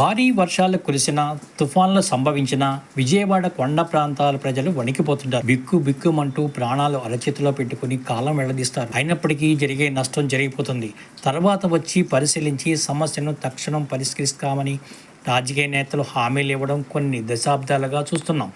భారీ వర్షాలు కురిసిన తుఫాన్లు సంభవించిన విజయవాడ కొండ ప్రాంతాల ప్రజలు వణికిపోతుంటారు. బిక్కు బిక్కుమంటూ ప్రాణాలు అరచేతిలో పెట్టుకుని కాలం వెళ్ళదీస్తారు. అయినప్పటికీ జరిగే నష్టం జరిగిపోతుంది. తర్వాత వచ్చి పరిశీలించి సమస్యను తక్షణం పరిష్కరిస్తామని రాజకీయ నేతలు హామీలు ఇవ్వడం కొన్ని దశాబ్దాలుగా చూస్తున్నాం.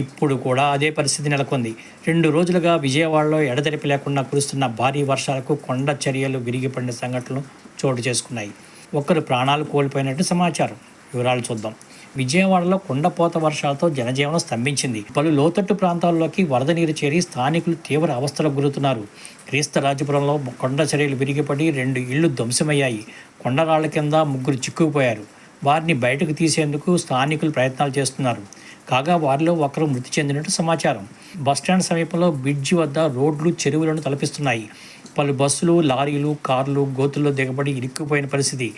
ఇప్పుడు కూడా అదే పరిస్థితి నెలకొంది. రెండు రోజులుగా విజయవాడలో ఎడతెరిపి లేకుండా కురుస్తున్న భారీ వర్షాలకు కొండ చర్యలు విరిగిపడిన సంఘటనలు చోటు చేసుకున్నాయి. ఒకరు ప్రాణాలు కోల్పోయినట్టు సమాచారం. వివరాలు చూద్దాం. విజయవాడలో కొండపోత వర్షాలతో జనజీవనం స్తంభించింది. పలు లోతట్టు ప్రాంతాల్లోకి వరద నీరు చేరి స్థానికులు తీవ్ర అవస్థలకు గురుతున్నారు క్రీస్తరాజపురంలో కొండ చర్యలు విరిగిపడి రెండు ఇళ్ళు ధ్వంసమయ్యాయి. కొండరాళ్ళ కింద ముగ్గురు చిక్కుకుపోయారు. వారిని బయటకు తీసేందుకు స్థానికులు ప్రయత్నాలు చేస్తున్నారు. కాగా వారిలో ఒకరు మృతి చెందినట్టు సమాచారం. బస్టాండ్ సమీపంలో బ్రిడ్జి వద్ద రోడ్లు చెరువులను తలపిస్తున్నాయి. పలు బస్సులు లారీలు కార్లు గోతుల్లో దిగబడి ఇరుక్కుపోయిన పరిస్థితి.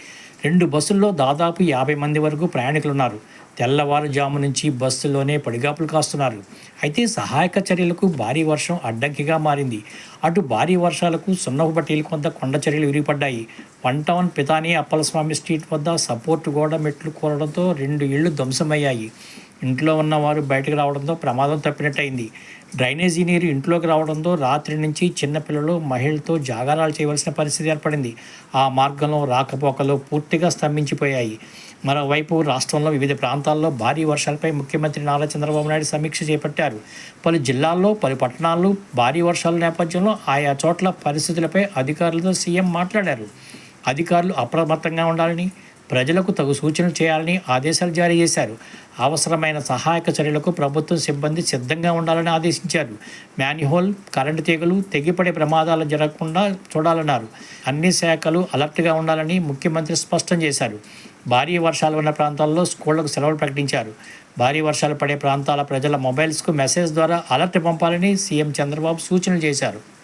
రెండు బస్సుల్లో దాదాపు యాభై మంది వరకు ప్రయాణికులు ఉన్నారు తెల్లవారుజాము నుంచి బస్సులోనే పడిగాపులు కాస్తున్నారు. అయితే సహాయక చర్యలకు భారీ వర్షం అడ్డంకిగా మారింది. అటు భారీ వర్షాలకు సున్నపు బట్టీలు కొంత కొండ చర్యలు విరిగిపడ్డాయి. One town Pitani Appalaswamy street వద్ద సపోర్ట్ గోడ మెట్లు కూరడంతో రెండు ఇళ్ళు ధ్వంసమయ్యాయి. ఇంట్లో ఉన్నవారు బయటకు రావడంతో ప్రమాదం తప్పినట్టయింది. డ్రైనేజీ నీరు ఇంట్లోకి రావడంతో రాత్రి నుంచి చిన్నపిల్లలు మహిళలతో జాగారాలు చేయవలసిన పరిస్థితి ఏర్పడింది. ఆ మార్గంలో రాకపోకలు పూర్తిగా స్తంభించిపోయాయి. మరోవైపు రాష్ట్రంలో వివిధ ప్రాంతాల్లో భారీ వర్షాలపై ముఖ్యమంత్రి నారా చంద్రబాబు నాయుడు సమీక్ష చేపట్టారు. పలు జిల్లాల్లో పలు పట్టణాల్లో భారీ వర్షాల నేపథ్యంలో ఆయా చోట్ల పరిస్థితులపై అధికారులతో సీఎం మాట్లాడారు. అధికారులు అప్రమత్తంగా ఉండాలని ప్రజలకు తగు సూచనలు చేయాలని ఆదేశాలు జారీ చేశారు. అవసరమైన సహాయక చర్యలకు ప్రభుత్వం సిబ్బంది సిద్ధంగా ఉండాలని ఆదేశించారు. మాన్యుహోల్ కరెంటు తీగలు తెగిపడే ప్రమాదాలు జరగకుండా చూడాలన్నారు. అన్ని శాఖలు అలర్ట్గా ఉండాలని ముఖ్యమంత్రి స్పష్టం చేశారు. భారీ వర్షాలు ఉన్న ప్రాంతాల్లో స్కూళ్ళకు సెలవులు ప్రకటించారు. భారీ వర్షాలు పడే ప్రాంతాల ప్రజల మొబైల్స్కు మెసేజ్ ద్వారా అలర్ట్ పంపాలని సీఎం చంద్రబాబు సూచనలు చేశారు.